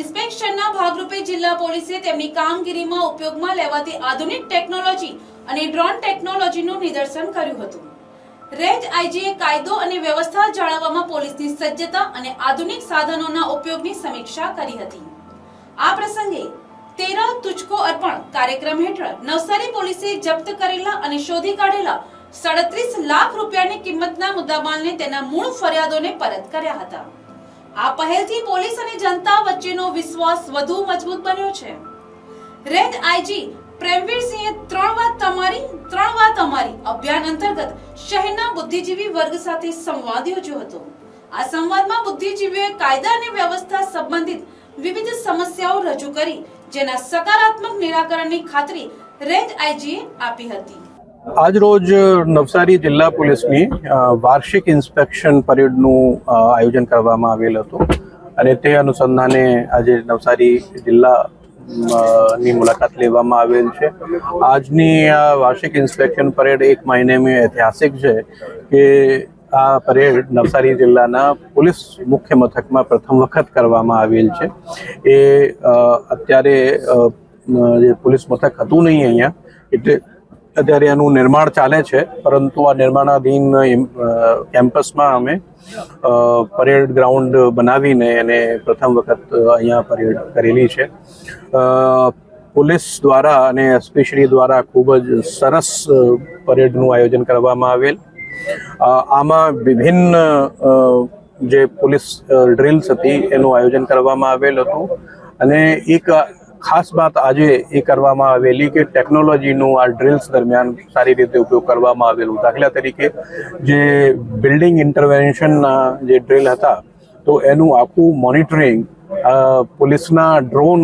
ઇન્સ્પેક્શનના ભાગરૂપે જિલ્લા પોલીસે તેમની કામગીરીમાં ઉપયોગમાં લેવાતી આધુનિક ટેકનોલોજી અને ડ્રોન ટેકનોલોજીનું નિદર્શન કર્યું હતું. રેન્જ આઈજીએ કાયદો અને વ્યવસ્થા જાળવવામાં પોલીસની સજ્જતા અને આધુનિક સાધનોના ઉપયોગની સમીક્ષા કરી હતી. આ પ્રસંગે તેરા તુચકો અર્પણ કાર્યક્રમ હેઠળ નવસારી પોલીસે જપ્ત કરેલા અને શોધી કાઢેલા સાડત્રીસ લાખ રૂપિયાની કિંમતના મુદ્દામાલને તેના મૂળ ફરિયાદોને પરત કર્યા હતા. આ પહેલથી પોલીસ અને જનતા વચ્ચેનો વિશ્વાસ વધુ મજબૂત બન્યો છે. રેન્જ આઈજી પ્રેમવીરસિંહે ત્રણ વાત તમારી, ત્રણ વાત અમારી અભિયાન અંતર્ગત શહેરના બુદ્ધિજીવી વર્ગ સાથે સંવાદ યોજ્યો હતો. આ સંવાદમાં બુદ્ધિજીવીઓએ કાયદા અને વ્યવસ્થા સંબંધિત વિવિધ સમસ્યાઓ રજૂ કરી, જેના સકારાત્મક નિરાકરણની ખાતરી રેન્જ આઈજીએ આપી હતી. આજરોજ નવસારી જિલ્લા પોલીસની વાર્ષિક ઇન્સ્પેક્શન પરેડનું આયોજન કરવામાં આવેલ હતું. અને તે અનુસંધાને આજે નવસારી જિલ્લા ની મુલાકાત લેવામાં આવેલ છે. આજની આ વાર્ષિક ઇન્સ્પેક્શન પરેડ એક મહિનેમાં ઐતિહાસિક છે કે આ પરેડ નવસારી જિલ્લાના પોલીસ મુખ્ય મથકમાં પ્રથમ વખત કરવામાં આવેલ છે. એ અત્યારે જે પોલીસ મથક હતું નહીં અહીંયા, એટલે અત્યારે એનું નિર્માણ ચાલે છે, પરંતુ આ નિર્માણાધીન કેમ્પસમાં અમે પરેડ ગ્રાઉન્ડ બનાવીને એને પ્રથમ વખત અહીંયા પરેડ કરેલી છે. પોલીસ દ્વારા અને એસપીશ્રી દ્વારા ખૂબ જ સરસ પરેડનું આયોજન કરવામાં આવેલ. આમાં વિભિન્ન જે પોલીસ ડ્રિલ્સ હતી એનું આયોજન કરવામાં આવેલ હતું. અને એક ખાસ વાત આજે એ કરવામાં આવેલી કે ટેકનોલોજીનું આ ડ્રિલ્સ દરમિયાન સારી રીતે ઉપયોગ કરવામાં આવેલું. દાખલા તરીકે જે બિલ્ડિંગ ઇન્ટરવેન્શનના જે ડ્રિલ હતા, તો એનું આખું મોનિટરિંગ પોલીસના ડ્રોન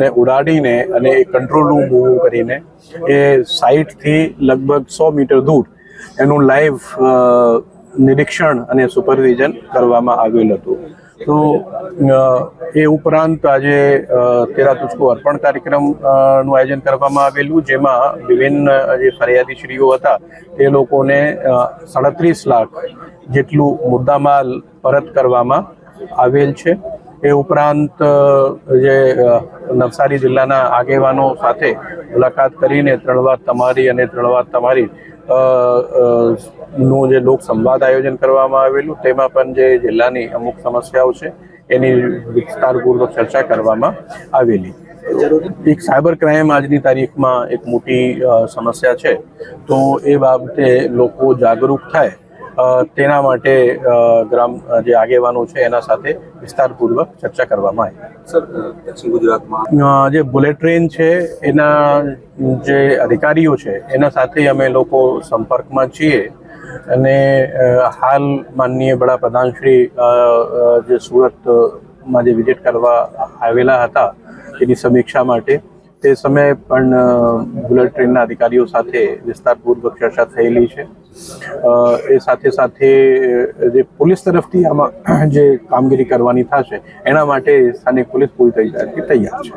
ને ઉડાડીને અને એ કંટ્રોલ રૂમ ઊભું કરીને એ સાઇટથી લગભગ સો મીટર દૂર એનું લાઈવ નિરીક્ષણ અને સુપરવિઝન કરવામાં આવેલ હતું. તો એ ઉપરાંત આજે તેરા તુસ્કો અર્પણ કાર્યક્રમનું આયોજન કરવામાં આવેલું, જેમાં વિભિન્ન જે ફરિયાદીશ્રીઓ હતા, તે લોકોને સાડત્રીસ લાખ જેટલું મુદ્દામાલ પરત કરવામાં આવેલ છે. એ ઉપરાંત જે નવસારી જિલ્લાના આગેવાનો સાથે મુલાકાત કરીને ત્રણ વાત તમારી અને ત્રણ વાત તમારી નું જે લોક સંવાદ આયોજન કરવામાં આવેલું, તેમાં પણ જે જિલ્લાની અમુક સમસ્યાઓ છે, એની વિસ્તારપૂર્વક ચર્ચા કરવામાં આવેલી. એક સાયબર ક્રાઇમ આજની તારીખમાં એક મોટી સમસ્યા છે. તો એ બાબતે લોકો જાગૃત થાય તેના માટે ગ્રામ જે આગેવાનો છે એના સાથે વિસ્તારપૂર્વક ચર્ચા કરવામાં આવી. સર ગુજરાતમાં જે બુલેટ ટ્રેન છે એના જે અધિકારીઓ છે એના સાથે અમે લોકો સંપર્કમાં છીએ. અને હાલ માનનીય વડાપ્રધાન શ્રી અ, અ, જે સુરતમાં જે વિઝિટ કરવા આવેલા હતા એની સમીક્ષા માટે તે સમયે પણ બુલેટ ટ્રેનના અધિકારીઓ સાથે વિસ્તારપૂર્વક ચર્ચા થયેલી છે. એ સાથે સાથે જે પોલીસ તરફથી આમાં જે કામગીરી કરવાની થશે, એના માટે સ્થાનિક પોલીસ પૂરી તૈયારી છે.